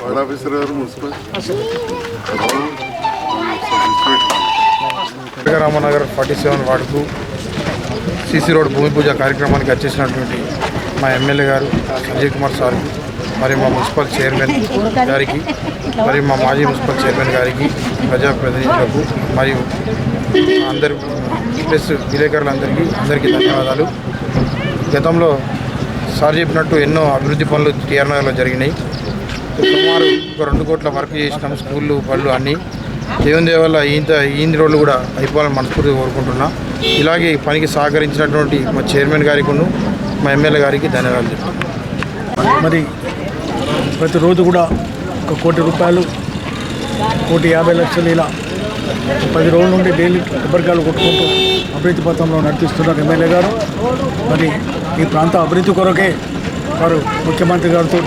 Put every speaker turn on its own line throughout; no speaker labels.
Ward officer గారు municipal
Ramanagar forty seven వార్డుకు CC road భూమి పూజ కార్యక్రమానికి వచ్చేసినటువంటి మా ఎమ్మెల్యే గారు సంజయ్ కుమార్ సార్. మరి మా మున్సిపల్ చైర్మన్ గారికి మరి మా మాజీ మున్సిపల్ చైర్మన్ గారికి ప్రజాప్రతినిధులకు మరియు అందరు ప్లస్ విలేకరులందరికీ అందరికీ ధన్యవాదాలు. గతంలో సార్ చెప్పినట్టు ఎన్నో అభివృద్ధి పనులు టీఆర్నగర్లో జరిగినాయి. సుమారు ఒక రెండు కోట్ల వర్క్ చేసినాం స్కూళ్ళు పళ్ళు అన్నీ. దేవుని దేవ వల్ల ఇంత ఈంది రోడ్లు కూడా అయిపోవాలని మనస్ఫూర్తిగా కోరుకుంటున్నా. ఇలాగే పనికి సహకరించినటువంటి మా చైర్మన్ గారికి మా ఎమ్మెల్యే గారికి ధన్యవాదాలు
మరి ప్రతిరోజు కూడా ఒక కోటి రూపాయలు కోటి యాభై లక్షలు ఇలా పది రోజుల నుండి డైలీ కొబ్బరికాయలు కొట్టుకుంటూ అభివృద్ధి పథంలో నడిపిస్తున్నారు ఎమ్మెల్యే గారు. మరి ఈ ప్రాంత అభివృద్ధి కొరకే వారు ముఖ్యమంత్రి గారితో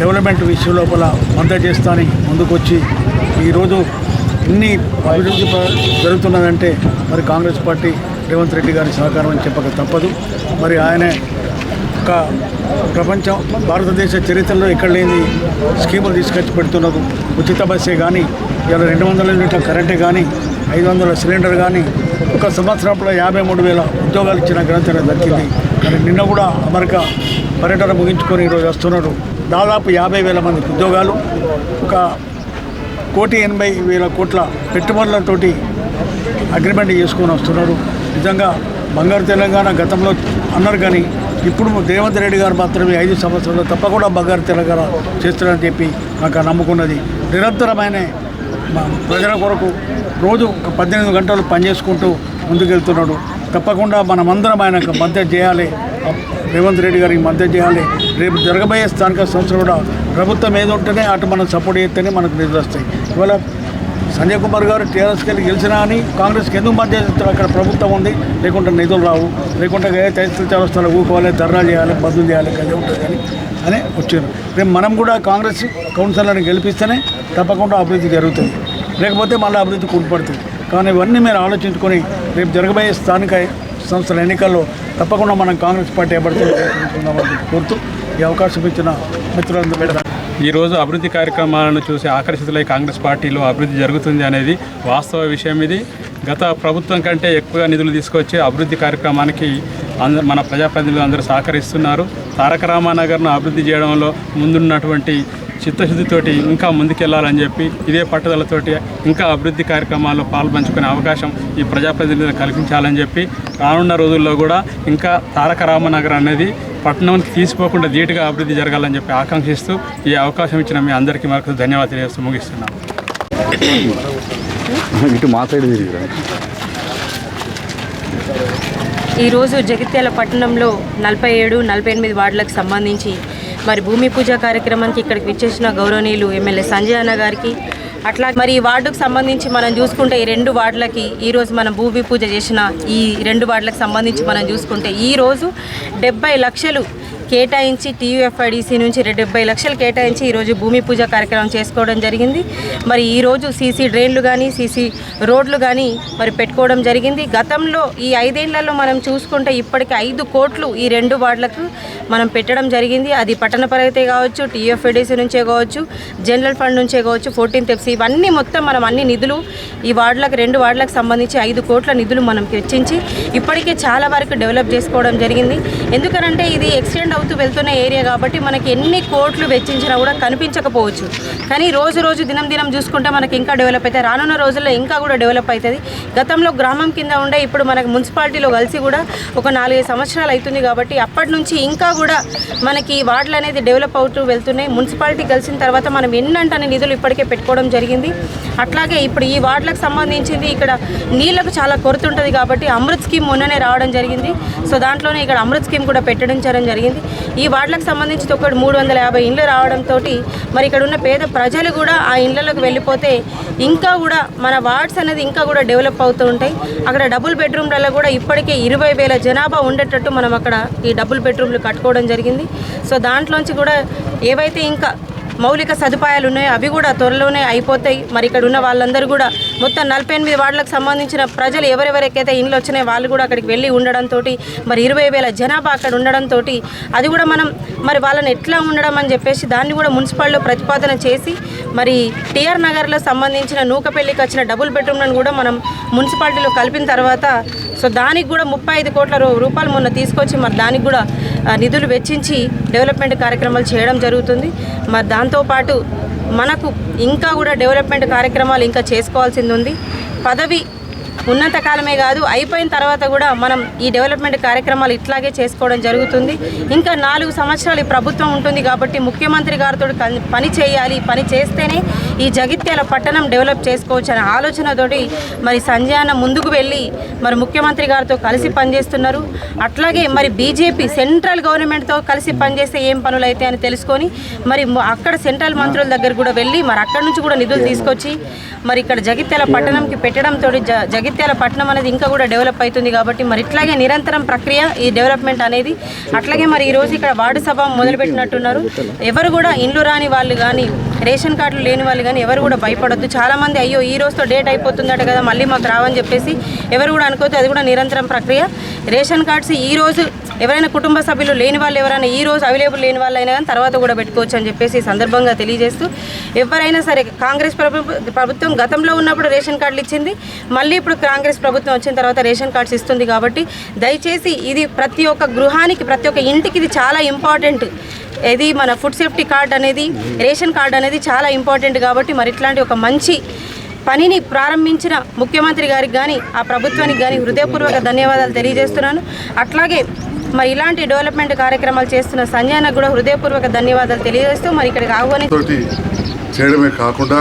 డెవలప్మెంట్ విషయం లోపల మద్దతు చేస్తానని ముందుకొచ్చి ఈరోజు ఇన్ని అభివృద్ధి జరుగుతున్నదంటే మరి కాంగ్రెస్ పార్టీ రేవంత్ రెడ్డి గారి సహకారం అని చెప్పక తప్పదు. మరి ఆయనే ఒక ప్రపంచం భారతదేశ చరిత్రలో ఎక్కడ లేని స్కీములు తీసుకొచ్చి పెడుతున్నారు ఉచిత బస్సే కానీ ఇలా రెండు వందల యూనిట్ల కరెంటే కానీ ఐదు వందల సిలిండర్ కానీ ఒక సంవత్సరంలో యాభై మూడు వేల ఉద్యోగాలు ఇచ్చిన ఘనత దక్కింది. మరి నిన్న కూడా అమెరికా పర్యటన ముగించుకొని ఈరోజు వస్తున్నారు. దాదాపు యాభై వేల మందికి ఉద్యోగాలు ఒక కోటి ఎనభై వేల కోట్ల పెట్టుబడులతోటి అగ్రిమెంట్ చేసుకొని వస్తున్నారు. నిజంగా బంగారు తెలంగాణ గతంలో అన్నారు కానీ ఇప్పుడు రేవంత్ రెడ్డి గారు మాత్రమే ఐదు సంవత్సరాలు తప్పకుండా బంగారు తెలంగాణ చేస్తారని చెప్పి నాకు నమ్ముకున్నది. నిరంతరమైన ప్రజల కొరకు రోజు ఒక పద్దెనిమిది గంటలు పనిచేసుకుంటూ ముందుకెళ్తున్నాడు. తప్పకుండా మనమందరం ఆయనకు మద్దతు చేయాలి. రేవంత్ రెడ్డి గారికి మద్దతు చేయాలి. రేపు జరగబోయే స్థానిక సంస్థలు కూడా ప్రభుత్వం ఏది ఉంటేనే అటు మనం సపోర్ట్ చేస్తేనే మనకు నిధులు వస్తాయి. ఇవాళ సంజయ్ కుమార్ గారు టీఆర్ఎస్కి వెళ్ళి గెలిచినా అని కాంగ్రెస్కి ఎందుకు మధ్య అక్కడ ప్రభుత్వం ఉంది. లేకుంటే నిధులు రావు. లేకుంటే ఏ తహసీల్ ఊకోవాలి ధర్నా చేయాలి బదులు చేయాలి కదా ఉంటుంది కానీ అని వచ్చారు. రేపు మనం కూడా కాంగ్రెస్ కౌన్సిలర్ని గెలిపిస్తేనే తప్పకుండా అభివృద్ధి జరుగుతుంది. లేకపోతే మళ్ళీ అభివృద్ధి కుంటుపడుతుంది కానీ ఇవన్నీ మీరు ఆలోచించుకొని రేపు జరగబోయే స్థానిక సంస్థల ఎన్నికల్లో తప్పకుండా మనం కాంగ్రెస్ పార్టీ ఏర్పడుతుందని కోరుతూ ఈ అవకాశం ఇచ్చిన మిత్రులందరూ
ఈరోజు అభివృద్ధి కార్యక్రమాలను చూసి ఆకర్షితులై కాంగ్రెస్ పార్టీలో అభివృద్ధి జరుగుతుంది అనేది వాస్తవ విషయం ఇది. గత ప్రభుత్వం కంటే ఎక్కువగా నిధులు తీసుకొచ్చి అభివృద్ధి కార్యక్రమానికి అందరు మన ప్రజాప్రతినిధులు అందరూ సహకరిస్తున్నారు. తారక రామానగర్ను అభివృద్ధి చేయడంలో ముందున్నటువంటి చిత్తశుద్ధితోటి ఇంకా ముందుకెళ్ళాలని చెప్పి ఇదే పట్టుదలతోటి ఇంకా అభివృద్ధి కార్యక్రమాల్లో పాల్పంచుకునే అవకాశం ఈ ప్రజాప్రతినిధులకు కల్పించాలని చెప్పి రానున్న రోజుల్లో కూడా ఇంకా తారక రామనగర్ అనేది పట్టణానికి తీసిపోకుండా ధీటుగా అభివృద్ధి జరగాలని చెప్పి ఆకాంక్షిస్తూ ఈ అవకాశం ఇచ్చిన మీ అందరికీ మరొక ధన్యవాదాలు తెలియజేస్తూ ముగిస్తున్నాను.
ఇటు మా సైడ్ తిరిగిరా?
ఈరోజు జగిత్యాల పట్టణంలో నలభై ఏడు నలభై ఎనిమిది వార్డులకు సంబంధించి మరి భూమి పూజ కార్యక్రమానికి ఇక్కడికి విచ్చేసిన గౌరవనీయులు ఎమ్మెల్యే సంజయ్ అన్న గారికి అట్లా మరి ఈ వార్డుకు సంబంధించి మనం చూసుకుంటే ఈ రెండు వార్డులకి ఈరోజు మనం భూమి పూజ చేసిన ఈ రెండు వార్డులకు సంబంధించి మనం చూసుకుంటే ఈరోజు డెబ్బై లక్షలు కేటాయించి టీయూఎఫ్ఐడిసి నుంచి డెబ్బై లక్షలు కేటాయించి ఈరోజు భూమి పూజ కార్యక్రమం చేసుకోవడం జరిగింది. మరి ఈరోజు సీసీ డ్రైన్లు కానీ సీసీ రోడ్లు కానీ మరి పెట్టుకోవడం జరిగింది. గతంలో ఈ ఐదేళ్ళలో మనం చూసుకుంటే ఇప్పటికి ఐదు కోట్లు ఈ రెండు వార్డులకు మనం పెట్టడం జరిగింది. అది పట్టణ పరైతే కావచ్చు టీఎఫ్ఐడిసి నుంచే కావచ్చు జనరల్ ఫండ్ నుంచే కావచ్చు ఫోర్టీన్త్ ఎఫ్సి ఇవన్నీ మొత్తం మనం అన్ని నిధులు ఈ వార్డులకు రెండు వార్డులకు సంబంధించి ఐదు కోట్ల నిధులు మనం వెచ్చించి ఇప్పటికే చాలా వరకు డెవలప్ చేసుకోవడం జరిగింది. ఎందుకనంటే ఇది ఎక్స్టెండ్ అవుతూ వెళ్తున్న ఏరియా కాబట్టి మనకి ఎన్ని కోట్లు వెచ్చించినా కూడా కనిపించకపోవచ్చు. కానీ రోజు రోజు దినం దినం చూసుకుంటే మనకి ఇంకా డెవలప్ అవుతాయి. రానున్న రోజుల్లో ఇంకా కూడా డెవలప్ అవుతుంది. గతంలో గ్రామం కింద ఉండే ఇప్పుడు మనకు మున్సిపాలిటీలో కలిసి కూడా ఒక నాలుగైదు సంవత్సరాలు అవుతుంది కాబట్టి అప్పటి నుంచి ఇంకా కూడా మనకి వార్డులు అనేది డెవలప్ అవుతూ వెళ్తున్నాయి. మున్సిపాలిటీ కలిసిన తర్వాత మనం ఎన్నంటనే నిధులు ఇప్పటికే పెట్టుకోవడం జరిగింది. అట్లాగే ఇప్పుడు ఈ వార్డులకు సంబంధించింది ఇక్కడ నీళ్ళకు చాలా కొరత ఉంటుంది కాబట్టి అమృత్ స్కీమ్ మొన్ననే రావడం జరిగింది. సో దాంట్లోనే ఇక్కడ అమృత్ స్కీమ్ కూడా పెట్టడం జరిగింది. ఈ వార్డులకు సంబంధించి ఒకటి మూడు వందల యాభై ఇండ్లు రావడంతో మరి ఇక్కడ ఉన్న పేద ప్రజలు కూడా ఆ ఇండ్లలోకి వెళ్ళిపోతే ఇంకా కూడా మన వార్డ్స్ అనేది ఇంకా కూడా డెవలప్ అవుతూ ఉంటాయి. అక్కడ డబుల్ బెడ్రూమ్లలో కూడా ఇప్పటికే ఇరవై వేల జనాభా ఉండేటట్టు మనం అక్కడ ఈ డబుల్ బెడ్రూమ్లు కట్టుకోవడం జరిగింది. సో దాంట్లోంచి కూడా ఏవైతే ఇంకా మౌలిక సదుపాయాలు ఉన్నాయో అవి కూడా త్వరలోనే అయిపోతాయి. మరి ఇక్కడ ఉన్న వాళ్ళందరూ కూడా మొత్తం నలభై ఎనిమిది వార్డులకు సంబంధించిన ప్రజలు ఎవరెవరికైతే ఇండ్లు వచ్చినాయి వాళ్ళు కూడా అక్కడికి వెళ్ళి ఉండడంతో మరి ఇరవై వేల జనాభా అక్కడ ఉండడంతో అది కూడా మనం మరి వాళ్ళని ఎట్లా ఉండడం అని చెప్పేసి దాన్ని కూడా మున్సిపాల్లో ప్రతిపాదన చేసి మరి టిఆర్ నగర్లో సంబంధించిన నూకపెల్లికి వచ్చిన డబుల్ బెడ్రూమ్లను కూడా మనం మున్సిపాలిటీలో కలిపిన తర్వాత సో దానికి కూడా ముప్పై ఐదు కోట్ల రూపాయలు మొన్న తీసుకొచ్చి మరి దానికి కూడా నిధులు వెచ్చించి డెవలప్మెంట్ కార్యక్రమాలు చేయడం జరుగుతుంది. మరి దాంతోపాటు మనకు ఇంకా కూడా డెవలప్మెంట్ కార్యక్రమాలు ఇంకా చేసుకోవాల్సింది ఉంది. పదవి ఉన్నంత కాలమే కాదు అయిపోయిన తర్వాత కూడా మనం ఈ డెవలప్మెంట్ కార్యక్రమాలు ఇట్లాగే చేసుకోవడం జరుగుతుంది. ఇంకా నాలుగు సంవత్సరాలు ఈ ప్రభుత్వం ఉంటుంది కాబట్టి ముఖ్యమంత్రి గారితో కన్- పని చేయాలి పని చేస్తేనే ఈ జగిత్యాల పట్టణం డెవలప్ చేసుకోవచ్చు అనే ఆలోచనతోటి మరి సంజయ్ అన్న ముందుకు వెళ్ళి మరి ముఖ్యమంత్రి గారితో కలిసి పనిచేస్తున్నారు. అట్లాగే మరి బీజేపీ సెంట్రల్ గవర్నమెంట్తో కలిసి పనిచేస్తే ఏం పనులు అయితే అని తెలుసుకొని మరి అక్కడ సెంట్రల్ మంత్రుల దగ్గర కూడా వెళ్ళి మరి అక్కడ నుంచి కూడా నిధులు తీసుకొచ్చి మరి ఇక్కడ జగిత్యాల పట్టణంకి పెట్టడంతో జగిత్ జగిత్యాల పట్టణం అనేది ఇంకా కూడా డెవలప్ అవుతుంది కాబట్టి మరి ఇట్లాగే నిరంతరం ప్రక్రియ ఈ డెవలప్మెంట్ అనేది అట్లాగే మరి ఈరోజు ఇక్కడ వార్డు సభ మొదలుపెట్టినట్టున్నారు. ఎవరు కూడా ఇండ్లు రాని వాళ్ళు కానీ రేషన్ కార్డులు లేని వాళ్ళు కానీ ఎవరు కూడా భయపడొద్దు. చాలామంది అయ్యో ఈ రోజుతో డేట్ అయిపోతుందట కదా మళ్ళీ మాకు రావని చెప్పేసి ఎవరు కూడా అనుకోవద్దు. అది కూడా నిరంతరం ప్రక్రియ. రేషన్ కార్డ్స్ ఈ రోజు ఎవరైనా కుటుంబ సభ్యులు లేని వాళ్ళు ఎవరైనా ఈ రోజు అవైలబుల్ లేని వాళ్ళు అయినా కానీ తర్వాత కూడా పెట్టుకోవచ్చు అని చెప్పేసి సందర్భంగా తెలియజేస్తూ ఎవరైనా సరే కాంగ్రెస్ ప్రభుత్వం గతంలో ఉన్నప్పుడు రేషన్ కార్డులు ఇచ్చింది మళ్ళీ ఇప్పుడు కాంగ్రెస్ ప్రభుత్వం వచ్చిన తర్వాత రేషన్ కార్డ్స్ ఇస్తుంది కాబట్టి దయచేసి ఇది ప్రతి ఒక్క గృహానికి ప్రతి ఒక్క ఇంటికి ఇది చాలా ఇంపార్టెంట్. ఇది మన ఫుడ్ సేఫ్టీ కార్డ్ అనేది రేషన్ కార్డ్ అనేది చాలా ఇంపార్టెంట్ కాబట్టి మరి ఇట్లాంటి ఒక మంచి పనిని ప్రారంభించిన ముఖ్యమంత్రి గారికి కానీ ఆ ప్రభుత్వానికి కానీ హృదయపూర్వక ధన్యవాదాలు తెలియజేస్తున్నాను. అట్లాగే మరి ఇలాంటి డెవలప్మెంట్ కార్యక్రమాలు చేస్తున్న సంజయనకు కూడా హృదయపూర్వక ధన్యవాదాలు తెలియజేస్తూ మరి ఇక్కడికి ఆహ్వాని
చేయడమే కాకుండా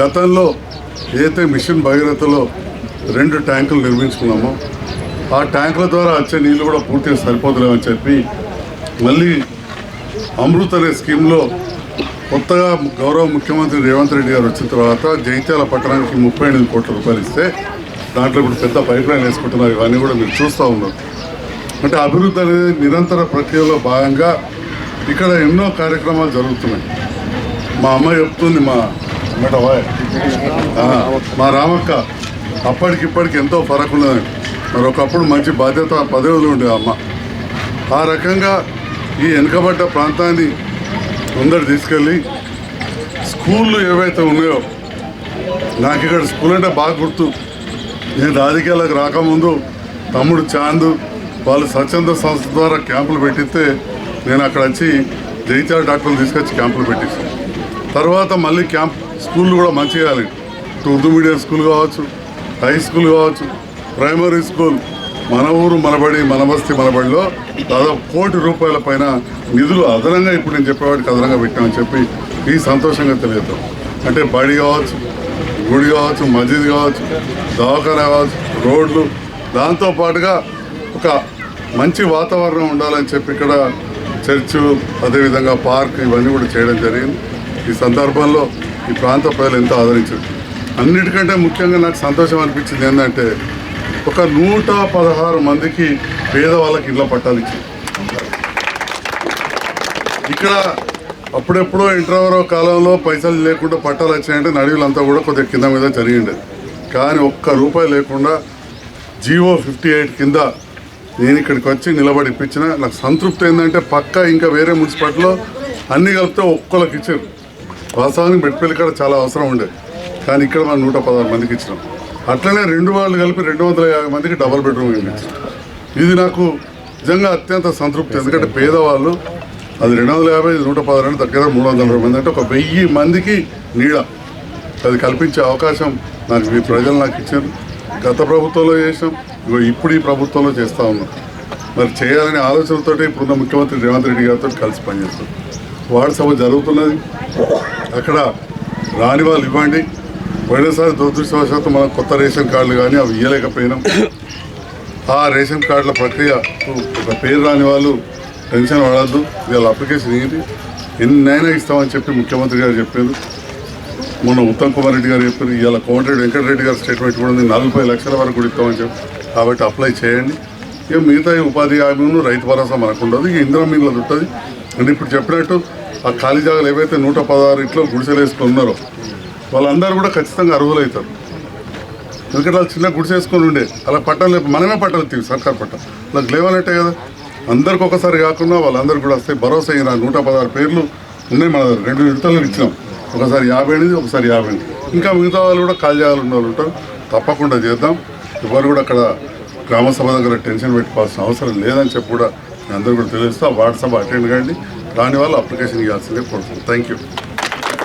గతంలో ఏదైతే మిషన్ భగీరథలో రెండు ట్యాంకులు నిర్మించుకున్నామో ఆ ట్యాంకుల ద్వారా వచ్చే నీళ్ళు కూడా పూర్తిగా సరిపోతులేమని చెప్పి మళ్ళీ అమృత్ అనే స్కీమ్లో కొత్తగా గౌరవ ముఖ్యమంత్రి రేవంత్ రెడ్డి గారు వచ్చిన తర్వాత జైత్యాల పట్టణానికి ముప్పై ఎనిమిది కోట్ల రూపాయలు ఇస్తే దాంట్లో ఇప్పుడు పెద్ద పైప్ లైన్ వేసుకుంటున్నారు. ఇవన్నీ కూడా మీరు చూస్తూ ఉన్నారు. అంటే అభివృద్ధి అనేది నిరంతర ప్రక్రియలో భాగంగా ఇక్కడ ఎన్నో కార్యక్రమాలు జరుగుతున్నాయి. మా అమ్మ చెప్తుంది మా అమ్మటవాయ్ మా రామక్క అప్పటికిప్పటికి ఎంతో ఫరక్ ఉన్నది. మరి ఒకప్పుడు మంచి బాధ్యత పదవులు ఉండే అమ్మ. ఆ రకంగా ఈ వెనుకబడ్డ ప్రాంతాన్ని ముందర తీసుకెళ్ళి స్కూళ్ళు ఏవైతే ఉన్నాయో నాకు ఇక్కడ స్కూల్ అంటే బాగా గుర్తు. నేను రాజకీయాలకు రాకముందు తమ్ముడు చాందు వాళ్ళు స్వచ్ఛంద సంస్థ ద్వారా క్యాంపులు పెట్టిస్తే నేను అక్కడ వచ్చి జైత్యాల డాక్టర్లు తీసుకొచ్చి క్యాంపులు పెట్టించాను తర్వాత మళ్ళీ క్యాంప్ స్కూళ్ళు కూడా మంచిగా చేయాలి. ఉర్దూ మీడియం స్కూల్ కావచ్చు హై స్కూల్ కావచ్చు ప్రైమరీ స్కూల్ మన ఊరు మనబడి మన బస్తీ మనబడిలో దాదాపు కోటి రూపాయల పైన నిధులు అదనంగా ఇప్పుడు నేను చెప్పేవాడికి అదనంగా పెట్టామని చెప్పి ఈ సంతోషంగా తెలియదు. అంటే బడి కావచ్చు గుడి కావచ్చు మసీద్ కావచ్చు దవాఖానా కావచ్చు రోడ్లు దాంతో పాటుగా ఒక మంచి వాతావరణం ఉండాలని చెప్పి ఇక్కడ చర్చు అదేవిధంగా పార్క్ ఇవన్నీ కూడా చేయడం జరిగింది. ఈ సందర్భంలో ఈ ప్రాంత ప్రజలు ఎంతో ఆదరించారు. అన్నిటికంటే ముఖ్యంగా నాకు సంతోషం అనిపించింది ఏంటంటే ఒక నూట పదహారు మందికి పేదవాళ్ళకి ఇళ్ళ పట్టాలు ఇచ్చింది ఇక్కడ అప్పుడెప్పుడో ఇంటర్వరో కాలంలో పైసలు లేకుండా పట్టాలు వచ్చాయంటే నడివులంతా కూడా కొద్దిగా కింద మీద జరిగిండేది కానీ ఒక్క రూపాయి లేకుండా జియో ఫిఫ్టీ ఎయిట్ కింద నేను ఇక్కడికి వచ్చి నిలబడి ఇప్పించిన నాకు సంతృప్తి ఏంటంటే పక్క ఇంకా వేరే మున్సిపాలిటీలో అన్ని కలిపితే ఒక్కళ్ళకి ఇచ్చారు. వాస్తవానికి బెట్పల్లి కూడా చాలా అవసరం ఉండేది కానీ ఇక్కడ మనం నూట పదహారు మందికి ఇచ్చినాం. అట్లనే రెండు వాళ్ళు కలిపి రెండు వందల యాభై మందికి డబల్ బెడ్రూమ్ ఇల్లు ఇది నాకు నిజంగా అత్యంత సంతృప్తి. ఎందుకంటే పేదవాళ్ళు అది రెండు వందల యాభై ఇది నూట పదహారు దగ్గర మూడు వందల ఇరవై మంది. అంటే ఒక వెయ్యి మందికి నీడ. అది కల్పించే అవకాశం నాకు మీ ప్రజలు నాకు ఇచ్చారు. గత ప్రభుత్వంలో చేసాం ఇగో ఇప్పుడు ఈ ప్రభుత్వంలో చేస్తూ ఉన్నాం. మరి చేయాలనే ఆలోచనతోటి ఇప్పుడున్న ముఖ్యమంత్రి రేవంత్ రెడ్డి గారితో కలిసి పనిచేస్తాం. వార్డు సభ జరుగుతున్నది. అక్కడ రాని వాళ్ళు ఇవ్వండి. పోయినసారి దురదృష్టవశాత్తు మనం కొత్త రేషన్ కార్డులు కానీ అవి ఇవ్వలేకపోయినాం ఆ రేషన్ కార్డుల ప్రక్రియ ఒక పేరు రాని వాళ్ళు టెన్షన్ పడద్దు. వీళ్ళ అప్లికేషన్ ఏంటి? ఎన్నైనా ఇస్తామని చెప్పి ముఖ్యమంత్రి గారు చెప్పారు. మొన్న ఉత్తమ్ కుమార్ రెడ్డి గారు చెప్పారు ఇవాళ కోమటిరెడ్డి వెంకటరెడ్డి గారి స్టేట్మెంట్ కూడా ఉంది నలభై లక్షల వరకు కూడా ఇస్తామని చెప్పి. కాబట్టి అప్లై చేయండి. ఇక మిగతా ఉపాధి హామీను రైతు భరోసా మనకు ఉండదు ఇక ఇంద్రం మీద ఉంటుంది అంటే ఇప్పుడు చెప్పినట్టు ఆ ఖాళీ జాగాలు ఏవైతే నూట పదహారు ఇంట్లో గుడిసెలు వేసుకున్నారో ఉన్నారో వాళ్ళందరూ కూడా ఖచ్చితంగా అర్హులవుతారు ఎందుకంటే వాళ్ళు చిన్న గుడిసేసుకొని ఉండే. అలా పట్టాలు లేపు మనమే పట్టాలు తీవి సర్కార్ పట్టాలు. వాళ్ళకి లేవనట్టే కదా. అందరికి ఒకసారి కాకుండా వాళ్ళందరూ కూడా వస్తే భరోసా అయిన నూట పదహారు పేర్లు ఉన్నాయి మన దగ్గర. రెండు విడతలు ఇచ్చినాం. ఒకసారి యాభై ఎనిమిది ఒకసారి యాభై ఎనిమిది. ఇంకా మిగతా వాళ్ళు కూడా కాల్ చేయాలి ఉన్న వాళ్ళు ఉంటారు. తప్పకుండా చేద్దాం. ఎవరు కూడా అక్కడ గ్రామ సభ దగ్గర టెన్షన్ పెట్టుకోవాల్సిన అవసరం లేదని చెప్పి కూడా అందరూ కూడా తెలుస్తా వాట్సాప్ అటెండ్ కండి. దానివల్ల అప్లికేషన్ ఇవ్వాల్సిందే కోరుతున్నాను థ్యాంక్ యూ